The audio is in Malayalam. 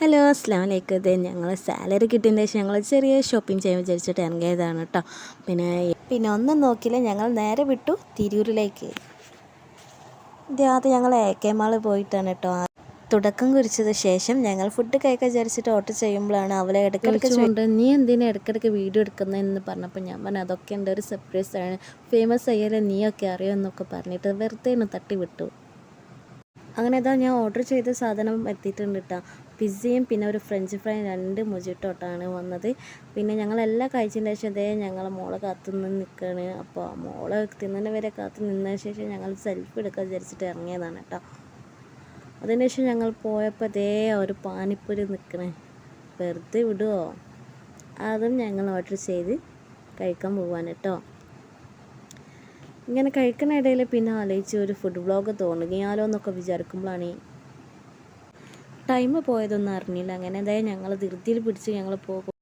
ഹലോ അസ്ലാം വലൈക്കും ഇത് ഞങ്ങൾ സാലറി കിട്ടിയതിന് ശേഷം ഞങ്ങൾ ചെറിയ ഷോപ്പിംഗ് ചെയ്യാൻ വിചാരിച്ചിട്ട് ഇറങ്ങിയതാണ് കേട്ടോ പിന്നെ പിന്നെ ഒന്നും നോക്കിയില്ല. ഞങ്ങൾ നേരെ വിട്ടു തിരൂരിലേക്ക്. ആദ്യം ഞങ്ങൾ എ കെ മാൾ പോയിട്ടാണ് കേട്ടോ തുടക്കം കുറിച്ചത് ശേഷം ഞങ്ങൾ ഫുഡ് കഴിക്കാൻ വിചാരിച്ചിട്ട് ഓർഡർ ചെയ്യുമ്പോഴാണ് അവളെ ഇടയ്ക്കിടയ്ക്ക് കൊണ്ട് നീ എന്തിനാ ഇടയ്ക്കിടയ്ക്ക് വീഡിയോ എടുക്കുന്നതെന്ന് പറഞ്ഞപ്പോൾ ഞാൻ പറഞ്ഞു അതൊക്കെ എന്റെ ഒരു സർപ്രൈസ് ആണ്. ഫേമസ് ആയാലും നീയൊക്കെ അറിയുമെന്നൊക്കെ പറഞ്ഞിട്ട് വെറുതെ ഒന്ന് തട്ടി വിട്ടു. അങ്ങനെ ഇതാ ഞാൻ ഓർഡർ ചെയ്ത സാധനം എത്തിയിട്ടുണ്ട് കേട്ടോ പിസ്സയും പിന്നെ ഒരു ഫ്രഞ്ച് ഫ്രൈ രണ്ട് മുജിട്ടോട്ടാണ് വന്നത്. പിന്നെ ഞങ്ങളെല്ലാം കഴിച്ചതിന് ശേഷം ഇതേ ഞങ്ങളെ മോളെ കാത്തു നിന്ന് നിൽക്കുകയാണ് അപ്പോൾ മോളെ തിന്നണ വരെ കാത്തു നിന്നതിന് ശേഷം ഞങ്ങൾ സെൽഫി എടുക്കാൻ വിചാരിച്ചിട്ട് ഇറങ്ങിയതാണ് കേട്ടോ അതിന് ശേഷം ഞങ്ങൾ പോയപ്പോൾ അതേ ഒരു പാനിപ്പൂരി നിൽക്കണേ വെറുതെ വിടുമോ അതും ഞങ്ങൾ ഓർഡർ ചെയ്ത് കഴിക്കാൻ പോവാൻ കേട്ടോ ഇങ്ങനെ കഴിക്കുന്ന ഇടയിൽ പിന്നെ ആലോചിച്ച് ഒരു ഫുഡ് ബ്ലോഗ് തോന്നുകയാലോ എന്നൊക്കെ വിചാരിക്കുമ്പോഴാണ് ടൈം പോയതൊന്നും അറിഞ്ഞില്ല. അങ്ങനെ എന്തായാലും ഞങ്ങൾ ധൃതിയിൽ പിടിച്ച് ഞങ്ങൾ പോകും.